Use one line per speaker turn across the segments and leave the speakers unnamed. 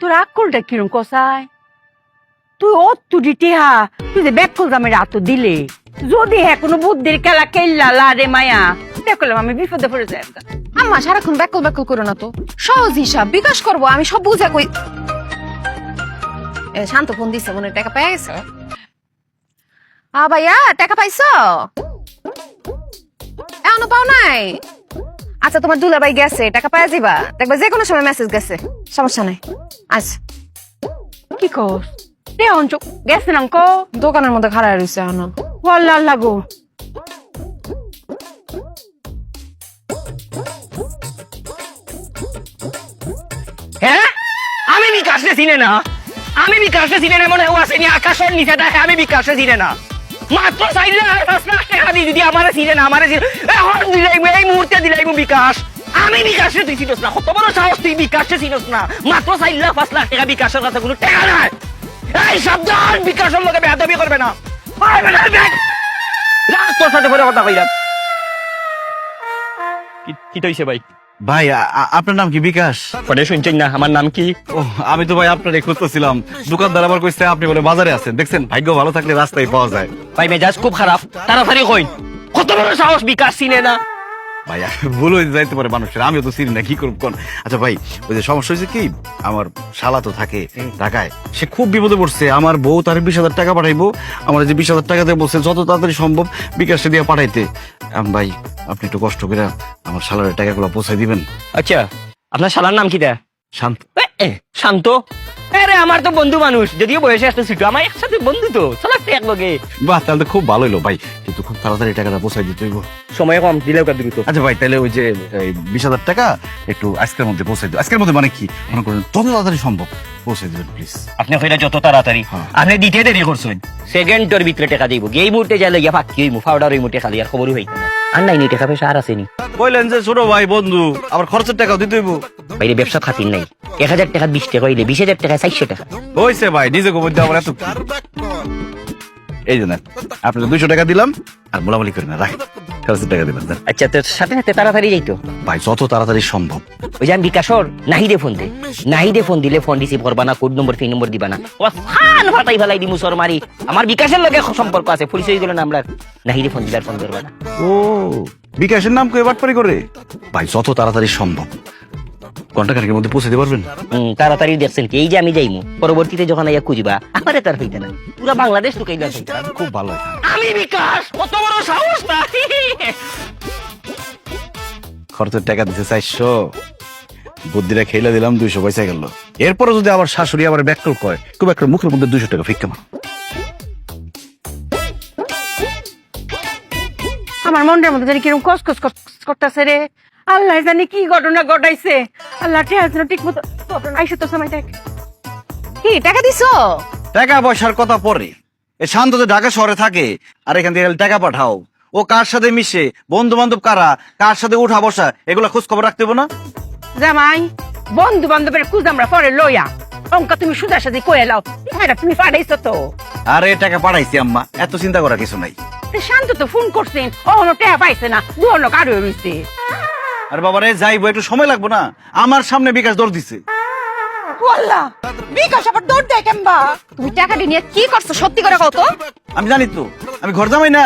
তোর আক্কলটা কিরম কষায় তুই অত্তুটি টেহা তুই যে ব্যাগ জামের এত দিলে। যদি হ্যাঁ কোনো বুদ্ধির খেলা খেললা লা রে মায়া দেখলাম আমি বিপদে পড়ে যাই
আম্মা, সারাক্ষণ ব্যাকল ব্যাকল করো না তো। সহজ হিসাব, বিকাশ করব, আমি সব বুঝা কই শান্ত ফোন দিছে, মনে টাকা পেয়ে গেছে। আ, ভাইয়া, টাকা পাইছো? এখনও পাও নাই? আচ্ছা তোমার দুলাভাই গেছে টাকা পাওয়া যাবা দেখবা যে কোনো সময় মেসেজ গেছে। সমস্যা নাই। আচ্ছা
কি কস তে অঞ্চল গেছিলাম ক
দোকানের মধ্যে খাড়া রয়েছে এখনও।
আল্লাহ আল্লাহ গো
হ্যাঁ? আমি বিকাশে চিনে না। আমি বিকাশে চিনে না মনে হয় আসেনি আকাশের নিচে দেখে আমি বিকাশে চিনে না। মাত্র যদি আমার চিনে না, আমার দিলাইম এই মুহূর্তে বিকাশ। আমি বিকাশে তুই চিনস না, কত বড় সাহস তুই বিকাশে চিনস না। মাত্র চার লাখ পাঁচ লাখ টাকা বিকাশের কাছে কোনো নাই। এই সাবধান, বিকাশের লোকে বেহাদবি করবে না। কথা কইলাম। কি- তৈছে ভাই?
ভাই আপনার নাম কি বিকাশ?
পরে শুনছেন না আমার নাম কি?
ও আমি তো ভাই আপনার খুঁজতেছিলাম। দোকানদার আবার কইছে আপনি বলে বাজারে আছেন। দেখছেন ভাগ্য ভালো থাকলে রাস্তায় পাওয়া যায়।
ভাই মেজাজ খুব খারাপ। তাড়াতাড়ি কই কত বড় সাহস বিকাশ চিনে না।
ভাই ভুল হয়ে যাইতে পারে মানুষের আমিও তো চিনি না কি করব কোন? আচ্ছা ভাই ওই যে সমস্যা হয়েছে কি আমার শালা তো থাকে ঢাকায় সে খুব বিপদে পড়ছে আমার বউ তার বিশ হাজার টাকা পাঠাইবো আমার যে বিশ হাজার টাকা দিয়ে বলছে যত তাড়াতাড়ি সম্ভব বিকাশে দিয়ে পাঠাইতে। আম ভাই আপনি একটু কষ্ট করে আমার শালারের টাকাগুলো পৌঁছাই দিবেন।
আচ্ছা আপনার শালার নাম কি দেয়
শান্ত।
শান্ত। আরে আমার তো বন্ধু মানুষ। যদিও বয়সে আসতে ছোট আমার একসাথে বন্ধু তো। চলাচ্ছে এক লগে
বাহ তাহলে তো খুব ভালো হলো ভাই। কিন্তু খুব তাড়াতাড়ি টাকাটা পৌঁছাই দিতে হইব।
সময় কম দিলেও কা দ্রুত।
আচ্ছা ভাই তাহলে ওই যে বিশ হাজার টাকা একটু আজকের মধ্যে পৌঁছাই দিও। আজকের মধ্যে মানে কি? মনে করেন যত তাড়াতাড়ি সম্ভব দিবেন প্লিজ
আপনি কইরা যত তাড়াতাড়ি।
হ্যাঁ।
আপনি দিতে দেরি করছেন। সেকেন্ডের ভিতরে টাকা দিব। এই মুহূর্তে যাইলে গিয়া ফাঁকি হইমু ফাউডার হইমু টাকা দিয়ে আর খবরই হইতো না। আর নাই নি টাকা পয়সা আর আসেনি।
বললেন যে ছোট ভাই বন্ধু আবার খরচের টাকাও দিতে হইব।
বাইরে ব্যবসা খাতির নাই। এক হাজার টাকা বিশ টাকা হইলে বিশ হাজার টাকা চারশো টাকা।
হয়েছে ভাই নিজে গোবর এত এই যে নেন আপনাকে দুইশো টাকা দিলাম আর মোলামুলি করে না রাখ টাকা দেন।
আচ্ছা তো সাথে সাথে তাড়াতাড়ি যাইতো।
ভাই যত তাড়াতাড়ি সম্ভব।
ওই যে বিকাশর নাহিদে ফোন দে। নাহিদে ফোন দিলে ফোন রিসিভ করবা না কোড নম্বর তিন নম্বর দিবা না। ও ফান ফাটাই ফেলাই দিমু সর মারি। আমার বিকাশের লগে সম্পর্ক আছে হয়ে গেল না আমরা। নাহিদে ফোন দিলে ফোন করবা না।
ও বিকাশের নাম কয়ে বাটপারি করে? ভাই যত তাড়াতাড়ি সম্ভব। ঘন্টাখানেকের মধ্যে পৌঁছে দিতে পারবেন?
হুম, তাড়াতাড়ি দেখছেন কি? এই যে আমি যাইমু পরবর্তীতে যখন আইয়া খুঁজবা আমারে তার হইতে না। পুরা বাংলাদেশ ঢুকাই
খুব ভালো
আমি বিকাশ কত বড় সাহস না।
খরচের টাকা দিতে বুদ্ধিটা খেলে দিলাম দুইশো পয়সা গেল। এরপরে যদি আবার শাশুড়ি আবার ব্যাকল কয় খুব একটা মুখের মধ্যে দুইশো টাকা ফিক্কা মারো।
আমার মনটার মধ্যে জানি কিরম কসকস করতেছে রে। আল্লাহ জানি কি ঘটনা ঘটাইছে। আল্লাহ ঠিক মতো আইসে তো সময় দেখ।
কি টাকা দিছো?
টাকা পয়সার কথা পরে। এ শান্ত তো ঢাকা শহরে থাকে আর এখান থেকে টাকা পাঠাও। ও কার সাথে মিশে বন্ধু বান্ধব কারা কার সাথে উঠা বসা এগুলো খোঁজ খবর রাখতে না?
জামাই বন্ধু বান্ধবের খুঁজ আমরা পরে লইয়া। অঙ্কা তুমি সুদার সাথে কয়ে লাও। হ্যাঁ তুমি পাঠাইছো তো?
আরে টাকা পাঠাইছি আম্মা এত চিন্তা করার কিছু নাই।
শান্ত তো ফোন করছেন ও টেহা পাইছে না দুহনো কারও রইছে
আর বাবা রে যাইবো একটু সময় লাগবো না। আমার সামনে বিকাশ দৌড় দিছে।
আল্লাহ বিকাশ আবার দৌড় দেয় কেমবা?
তুমি টাকাটি নিয়ে কি করছ সত্যি করে কত
আমি জানি তো আমি ঘর জামাই না।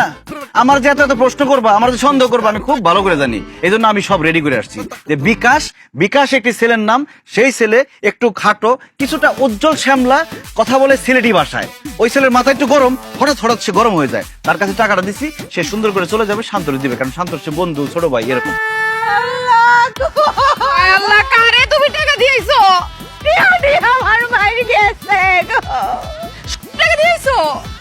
আমার যে এত এত প্রশ্ন করবা আমার যে সন্দেহ করবা আমি খুব ভালো করে জানি। এই জন্য আমি সব রেডি করে আসছি। যে বিকাশ বিকাশ একটি ছেলের নাম সেই ছেলে একটু খাটো কিছুটা উজ্জ্বল শ্যামলা কথা বলে সিলেটি ভাষায় ওই ছেলের মাথা একটু গরম হঠাৎ হঠাৎ সে গরম হয়ে যায়। তার কাছে টাকাটা দিছি সে সুন্দর করে চলে যাবে শান্তরে দিবে কারণ শান্তর সে বন্ধু ছোট ভাই এরকম।
আল্লাহ কারে তুমি টাকা দিয়েছ?
আমার ভাই গেছে
টাকা দিয়েছ?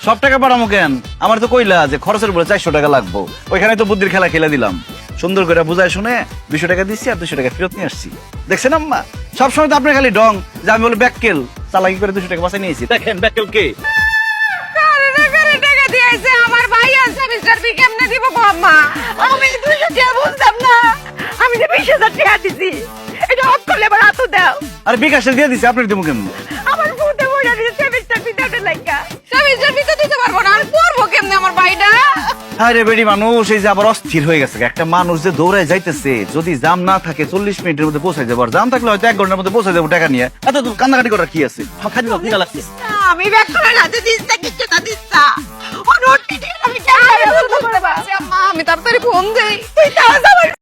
সব টাকা পাঠামো কেন? আমার তো কইলা যে খরচের বলে চারশো টাকা লাগবো। ওইখানে তো বুদ্ধির খেলা খেলে দিলাম। সুন্দর করে বুঝায় শুনে দুশো টাকা দিচ্ছি আর দুশো টাকা ফেরত নিয়ে আসছি। দেখছেন আম্মা? সবসময় তো আপনার খালি ডং যে আমি বলে ব্যাককেল। চালাকি করে দুশো টাকা বাসায় নিয়েছি। দেখেন ব্যাককেল কে?
আমার ভাই আছে মিস্টার বি কেমনে দিব গো আম্মা?
আমি দুইশো টাকা বুঝতাম না। আমি যে বিশ হাজার টাকা দিছি এটা অফ করলে এবার হাতও দাও।
আর বিকাশে দিয়ে দিছি আপনার দিব কেমন?
আমার ফুটে বইটা দিচ্ছে সেমিস্টার বিদ্যাটা লাগা
স্বামী তো দিতে পারব না আর পড়ব কেমনে আমার ভাইটা?
আরে বেড়ি মানুষ এই যে আবার অস্থির হয়ে গেছে একটা মানুষ যে দৌড়ায় যাইতেছে যদি জাম না থাকে চল্লিশ মিনিটের মধ্যে পৌঁছে যাব আর জাম থাকলে হয়তো এক ঘণ্টার মধ্যে পৌঁছে যাব টাকা নিয়ে। এত তো কান্নাকাটি করার কি আছে? খালি দাও, খিদা লাগছে।
আমি ব্যাক করে না দিস না কিছু না দিস না। আমি
আম্মা আমি তাড়াতাড়ি ফোন দেই।
তুই তাড়াতাড়ি